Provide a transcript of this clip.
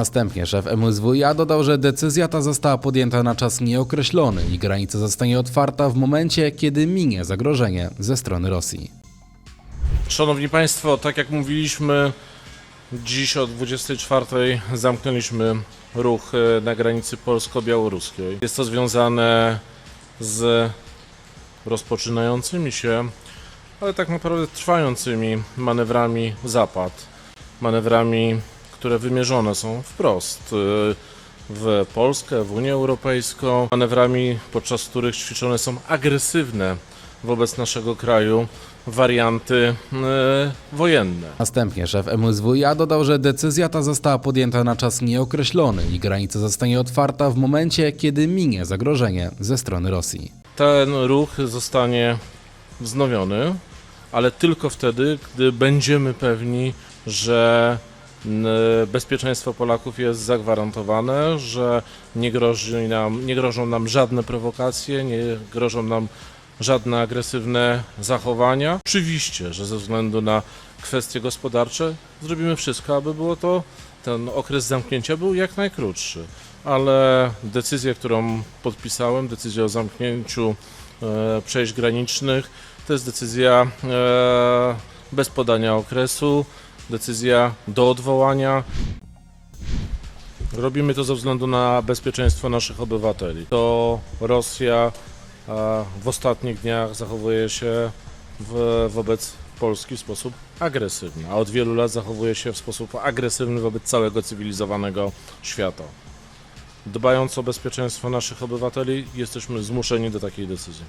Następnie szef MSWiA dodał, że decyzja ta została podjęta na czas nieokreślony i granica zostanie otwarta w momencie, kiedy minie zagrożenie ze strony Rosji. Szanowni Państwo, tak jak mówiliśmy, dziś o 24 zamknęliśmy ruch e, na granicy polsko-białoruskiej. Jest to związane z rozpoczynającymi się, ale tak naprawdę trwającymi manewrami Zapad. Manewrami, które wymierzone są wprost e, w Polskę, w Unię Europejską. Manewrami, podczas których ćwiczone są agresywne wobec naszego kraju warianty e, wojenne. Następnie szef MSWiA dodał, że decyzja ta została podjęta na czas nieokreślony i granica zostanie otwarta w momencie, kiedy minie zagrożenie ze strony Rosji. Ten ruch zostanie wznowiony, ale tylko wtedy, gdy będziemy pewni, że bezpieczeństwo Polaków jest zagwarantowane, że nie, grozi nam, nie grożą nam żadne prowokacje, nie grożą nam żadne agresywne zachowania. Oczywiście, że ze względu na kwestie gospodarcze zrobimy wszystko, aby było to, ten okres zamknięcia był jak najkrótszy. Ale decyzję, którą podpisałem, decyzję o zamknięciu e, przejść granicznych, to jest decyzja e, bez podania okresu, decyzja do odwołania. Robimy to ze względu na bezpieczeństwo naszych obywateli. To Rosja w ostatnich dniach zachowuje się w, wobec Polski w sposób agresywny, a od wielu lat zachowuje się w sposób agresywny wobec całego cywilizowanego świata. Dbając o bezpieczeństwo naszych obywateli, jesteśmy zmuszeni do takiej decyzji.